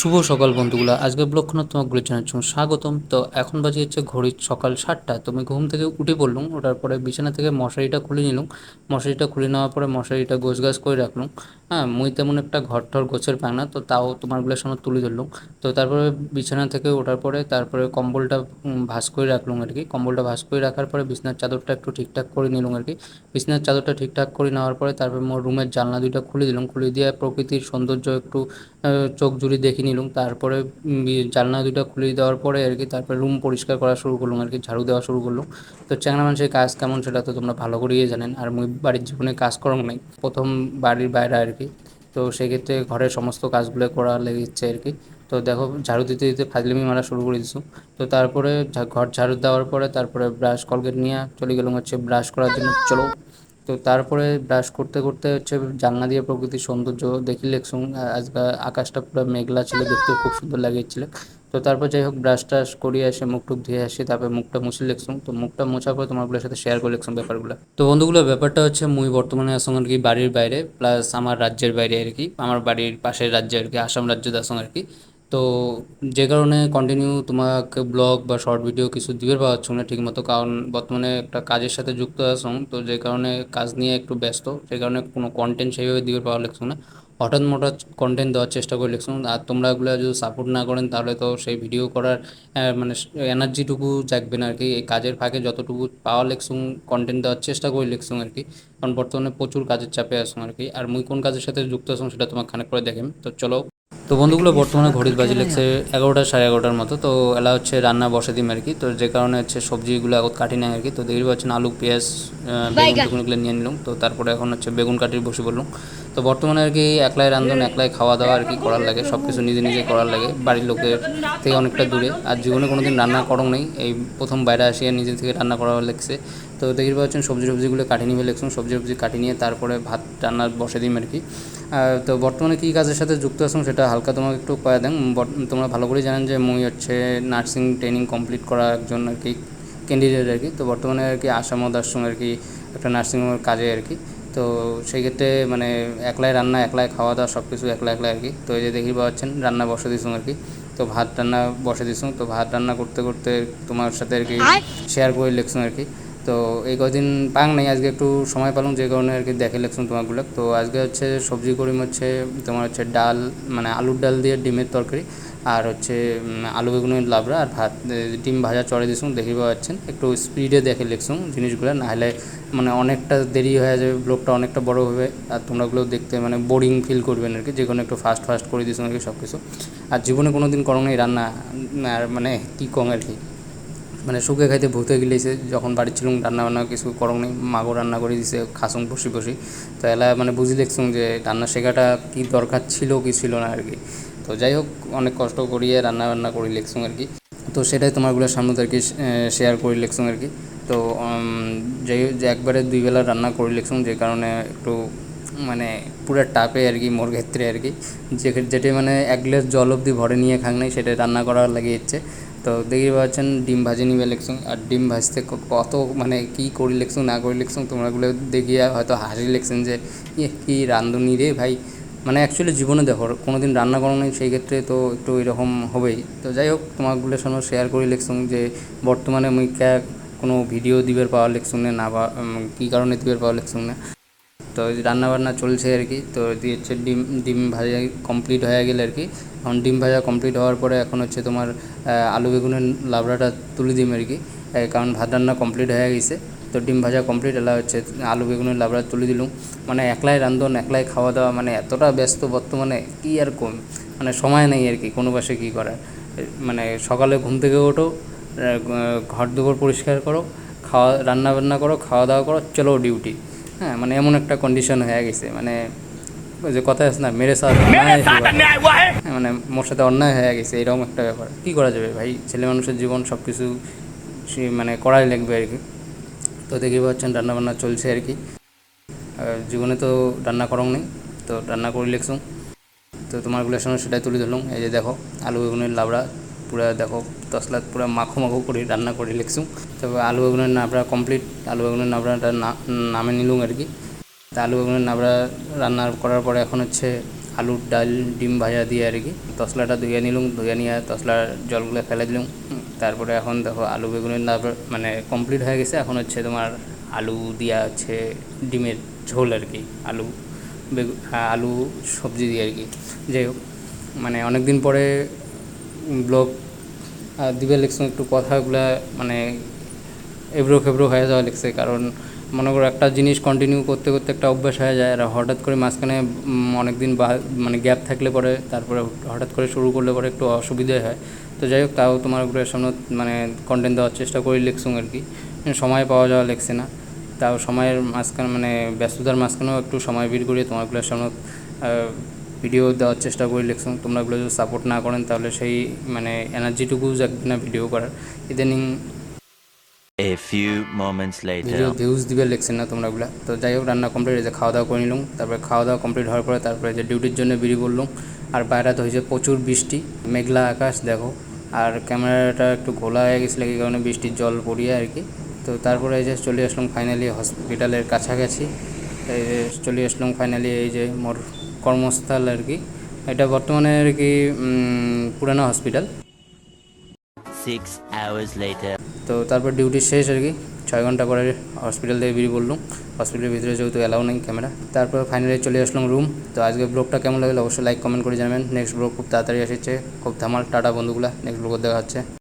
শুভ সকাল বন্ধুগুলা। আজকে ব্লগখানা তোমাকে জানাচ্ছি স্বাগতম। তো এখন বাজে হচ্ছে ঘড়ির সকাল সাতটা। তুমি ঘুম থেকে উঠে পড়লুম, ওঠার পরে বিছানা থেকে মশারিটা খুলে নিলুম। মশারিটা খুলে নেওয়ার পরে মশারিটা গোছ গাছ করে রাখলুম। হ্যাঁ মুই তেমন একটা ঘর টর গোছের পাই না, তো তাও তোমারগুলোর সামনে তুলে ধরলুম। তো তারপরে বিছানা থেকে ওঠার পরে তারপরে কম্বলটা ভাঁজ করে রাখলুম আর কি। কম্বলটা ভাঁজ করে রাখার পরে বিছনার চাদরটা একটু ঠিকঠাক করে নিলুম আর কি। বিছনার চাদরটা ঠিকঠাক করে নেওয়ার পরে তারপরে মোর রুমের জানলা দুইটা খুলে দিলাম। খুলে দিয়ে প্রকৃতির সৌন্দর্য একটু চোখ জুড়ে দেখে নিলাম। তারপরে জানলা দুটো খুলে দেওয়ার পরে আর কি তারপরে রুম পরিষ্কার করা শুরু করলাম, আর কি ঝাড়ু দেওয়া শুরু করলাম। তো চ্যাংরা মানুষের কাজ কেমন সেটা তো তোমরা ভালো করেই জানেন, আর মুই বাড়ির জীবনে কাজ করং নাই, প্রথম বাড়ির বাইরে আর কি। তো সেক্ষেত্রে ঘরের সমস্ত কাজগুলো করা লেগেছে আর কি। তো দেখো, ঝাড়ু দিতে দিতে ফাজলিমি মারা শুরু করে দিছো। তো তারপরে ঘর ঝাড়ু দেওয়ার পরে তারপরে ব্রাশ, কলগেট নিয়ে চলে গেলাম হচ্ছে ব্রাশ করার জন্য। চলো। তো তারপরে ব্রাশ করতে করতে হচ্ছে জানলা দিয়ে প্রকৃতির সৌন্দর্য দেখি লেখছুম আজকে আকাশটা পুরো মেঘলা ছিল, দেখতেও খুব সুন্দর লাগিয়েছিল। তো তারপর যাই হোক ব্রাশ টাশ করিয়ে এসে মুখ টুক ধুয়ে আসি, তারপরে মুখটা মুছে লেখছুম তো মুখটা মোছার পর তোমারগুলোর সাথে শেয়ার করে লেখছুম ব্যাপারগুলো। তো বন্ধুগুলো, ব্যাপারটা হচ্ছে মুই বর্তমানে আসং আর কি বাড়ির বাইরে প্লাস আমার রাজ্যের বাইরে আর কি, আমার বাড়ির পাশের রাজ্যে আর কি, আসাম রাজ্যে আসং আর কি। তো যে কারণে কন্টিনিউ তোমাকে ব্লগ বা শর্ট ভিডিও কিছু দিতে পারছ না ঠিক মতো কারণ বর্তমানে একটা কাজের সাথে যুক্ত আছো, তো যে কারণে কাজ নিয়ে একটু ব্যস্ত সেই কারণে কোনো কন্টেন্ট সেইভাবে দিতে পাওয়া লাগছো না। হঠাৎ হঠাৎ কন্টেন্ট দেওয়ার চেষ্টা করে লিখছো, আর তোমরা এগুলো যদি সাপোর্ট না করেন, তাহলে তো সেই ভিডিও করার মানে এনার্জিটুকু জাগবে না আর কি এই কাজের ফাঁকে যতটুকু পাওয়া লিখছুম কন্টেন্ট দেওয়ার চেষ্টা করে লিখছুম আর কি কারণ বর্তমানে প্রচুর কাজের চাপে আসুন আর কি আর মুই কোন কাজের সাথে যুক্ত আছো, সেটা তোমার খানিক করে দেখেন তো চলো তো বন্ধুগুলো বর্তমানে ঘড়ির বাজি লেগছে এগারোটা সাড়ে এগারোটার মতো। তো এলা হচ্ছে রান্না বসে দিম আর কি। তো যে কারণে হচ্ছে সবজিগুলো এখন কাটি নেয় আর কি। তো দেখতে পাচ্ছেন আলু পেঁয়াজ আহ, বেগুন টেগুনগুলো নিয়ে নিলাম। তো তারপরে এখন হচ্ছে বেগুন কাটির বসে বললাম তো বর্তমানে আর কি একলাই রান্ধন একলাই খাওয়া দাওয়া আর কি করার লাগে। সব কিছু নিজে নিজে করার লাগে। বাড়ির লোকের থেকে অনেকটা দূরে। আর জীবনে কোনো দিন রান্না করং নেই। এই প্রথম বাইরে আসিয়া নিজে থেকে রান্না করা লেগছে। তো দেখতে পাচ্ছেন সবজি টবজিগুলো কাটি নিয়ে লেগছেন সবজি টবজি কাটি নিয়ে তারপরে ভাত রান্না বসে দিম আর কি। তো বর্তমানে কী কাজের সাথে যুক্ত আছেন সেটা হালকা তোমাকে একটু কয়ে দেন। তোমরা ভালো করে জানেন যে মুই হচ্ছে নার্সিং ট্রেনিং কমপ্লিট করা একজন আর কি ক্যান্ডিডেট আর কি। তো বর্তমানে আর কি আসাম দার্সং আর কি একটা নার্সিংহোমের কাজে আর কি। তো সেই ক্ষেত্রে মানে একলাই রান্না একলাই খাওয়া দাওয়া সব কিছু একলা একলাই আর কি। তো এই যে দেখি পাচ্ছেন রান্না বসে দিছুম আর কি। তো ভাত রান্না বসে দিছুম তো ভাত রান্না করতে করতে তোমার সাথে আর কি শেয়ার করে লিখছুম আর কি। তো এই কদিন পাং নাই, আজকে একটু সময় পেলাম যে কারণে আর কি দেখে লেখছুন তোমাগুলো। তো আজকে হচ্ছে সবজি করিম হচ্ছে, তোমার হচ্ছে ডাল মানে আলুর ডাল দিয়ে ডিমের তরকারি, আর হচ্ছে আলু বেগুনের লাবড়া আর ভাত ডিম ভাজা চড়ে দিছুন দেখি পাচ্ছেন। একটু স্পিডে দেখে লিখছুন জিনিসগুলো, নাহলে মানে অনেকটা দেরি হয়ে যাবে, ব্লগটা অনেকটা বড় হবে, আর তোমরাগুলো দেখতে মানে বোরিং ফিল করবেন আর কি, যে কোনো একটু ফাস্ট ফাস্ট করে দিছুন আর কি সব কিছু আর জীবনে কোনো দিন করো নাই, রান্না আর মানে কী কম আর কি। মানে শুকে খাইতে ভূতে গিলেছে, যখন বাড়ি ছিলুম রান্না বান্না কিছু করং নেই, মাগো রান্না করে দিছে, খাসুং বসি বসি। তো এলা মানে বুঝি দেখছুম যে রান্না শেখাটা কি দরকার ছিল, কি ছিল না আর কি। তো যাই হোক, অনেক কষ্ট করিয়ে রান্না বান্না করে লিখছুম আর কি। তো সেটাই তোমারগুলো সামনে আর কি শেয়ার করে লিখছুম আর কি। তো যাই যে একবারে দুই বেলা রান্না করে লিখছুম যে কারণে একটু মানে পুরো টাপে আর কি, মোর ক্ষেত্রে আর কি। যেটি মানে এক গ্লাস জল অবধি ভরে নিয়ে খাং নাই সেটা রান্না করার লাগে ইচ্ছে। তো দেখি পাচ্ছেন, ডিম ভাজি নিবে লেখছুন আর ডিম ভাজতে কত মানে কি করি লেখছুন না করি লেখছুন তোমরাগুলো দেখিয়া হয়তো হাসি লেখছেন যে ইয়ে কী রান্ধুনি রে ভাই। মানে অ্যাকচুয়ালি জীবনে দেখো কোনো দিন রান্না করো নাই, সেই ক্ষেত্রে তো একটু এরকম হবেই। তো যাই হোক তোমাগুলোর সঙ্গে শেয়ার করে লিখছুন যে, বর্তমানে মুই কোনো ভিডিও দিবার পাওয়া লিখছুন না, বা কী কারণে দিবার পাওয়া লিখছুন না। তো রান্নাবান্না চলছে আর কি, তো হচ্ছে ডিম ডিম ভাজা কমপ্লিট হয়ে গেলে আর কি। এখন ডিম ভাজা কমপ্লিট হওয়ার পরে এখন হচ্ছে তোমার আলু বেগুনের লাবড়াটা তুলে দিম আর কি। কারণ ভাত রান্না কমপ্লিট হয়ে গেছে, তো ডিম ভাজা কমপ্লিট এলা হচ্ছে আলু বেগুনের লাবড়া তুলে দিলুম। মানে একলাই রান্ধন, একলাই খাওয়া দাওয়া মানে এতটা ব্যস্ত বর্তমানে, কি আর কম? মানে সময় নেই আর কি, কোনো পাশে কী করার? মানে সকালে ঘুম থেকে ওঠো ঘর দুপুর পরিষ্কার করো, খাওয়া রান্না বান্না করো, খাওয়া দাওয়া করো, চলো ডিউটি হ্যাঁ মানে এমন একটা কন্ডিশন হয়ে গেছে মানে ওই যে কথা আছে না মেরে সাথ হুয়া মানে মোর সাথে অন্যায় হয়ে গেছে এরকম একটা ব্যাপার। কী করা যাবে ভাই? ছেলে মানুষের জীবন সব কিছু মানে করাই লাগবে আর কি। তো দেখি পাচ্ছেন রান্নাবান্না চলছে আর কি। জীবনে তো রান্না করং নেই তো রান্না করে লেখছুম তো তোমারগুলোর সঙ্গে সেটাই তুলে ধরলাম। এই যে দেখো আলু বেগুনের লাবড়া পুরা দেখো তসলা পুরা মাখো মাখো করে রান্না করে লিখছুম তবে আলু বেগুনের নাবড়া কমপ্লিট আলু বেগুনের নাবড়াটা নামে নিলুম আর কি। তা আলু বেগুনের নাবড়া রান্না করার পরে এখন হচ্ছে আলুর ডাল ডিম ভাজা দিয়ে আর কি। তসলাটা ধুয়ে নিলাম ধুয়ে নিয়ে তসলার জলগুলো ফেলে দিলুম। তারপরে এখন দেখো আলু বেগুনের না মানে কমপ্লিট হয়ে গেছে। এখন হচ্ছে তোমার আলু দিয়া হচ্ছে ডিমের ঝোল আর কি আলু বেগুন হ্যাঁ, আলু সবজি দিয়ে আর কি। যাই হোক মানে অনেক দিন পরে ব্লগ দিবে লিখছো, একটু কথাগুলা মানে এবড়ো খেবড়ো হয়ে যাওয়া লিখছে। কারণ মনে করো একটা জিনিস কন্টিনিউ করতে করতে একটা অভ্যাস হয়ে যায়, আর হঠাৎ করে মাঝখানে অনেকদিন বা মানে গ্যাপ থাকলে পরে তারপরে হঠাৎ করে শুরু করলে পরে একটু অসুবিধা হয়। তো যাই হোক, তাও তোমার উপরে সামনে মানে কন্টেন্ট দেওয়ার চেষ্টা করি লিখছুম আর কি। সময় পাওয়া যাওয়া লিখছে না। তাও সময়ের মাঝখানে মানে ব্যস্ততার মাঝখানেও একটু সময় বের করে তোমারগুলোর সামনে ভিডিও দেওয়ার চেষ্টা করি লিখছুম তোমরা এগুলো যদি সাপোর্ট না করেন তাহলে সেই মানে এনার্জিটুকু যাবে না ভিডিও করার। ইদানিং A few moments video views দিবে লিখছেন না তোমরা ওগুলা তো যাই হোক রান্না কমপ্লিট হয়েছে খাওয়া দাওয়া করে নিলাম। তারপরে খাওয়া দাওয়া কমপ্লিট হওয়ার পরে তারপরে যে ডিউটির জন্য বেরিয়ে পড়লাম। আর বাইরে তো হয়েছে প্রচুর বৃষ্টি মেঘলা আকাশ দেখো। আর ক্যামেরাটা একটু ঘোলা হয়ে গেছিল এই কারণে বৃষ্টির জল পড়িয়ে আর কি। তো তারপরে এই যে চলে আসলাম ফাইনালি হসপিটালের কাছাকাছি। এই চলে আসলাম ফাইনালি এই যে মোর কর্মস্থল আর কি। এটা বর্তমানে আর কি পুরানো হসপিটাল. তো তারপর ডিউটি শেষ আর কি। ছয় ঘণ্টা পরে হসপিটাল থেকে বেরিয়ে পড়লাম। হসপিটালের ভিতরে যেহেতু অ্যালাউ নেই ক্যামেরা তারপর ফাইনালি চলে আসলাম রুম তো আজকে ব্লগটা কেমন লাগল অবশ্যই লাইক কমেন্ট করে জানাবেন। নেক্সট ব্লগ খুব তাড়াতাড়ি এসেছে। খুব ধামাল টাটা বন্ধুগুলা। নেক্সট ব্লগ দেখা হচ্ছে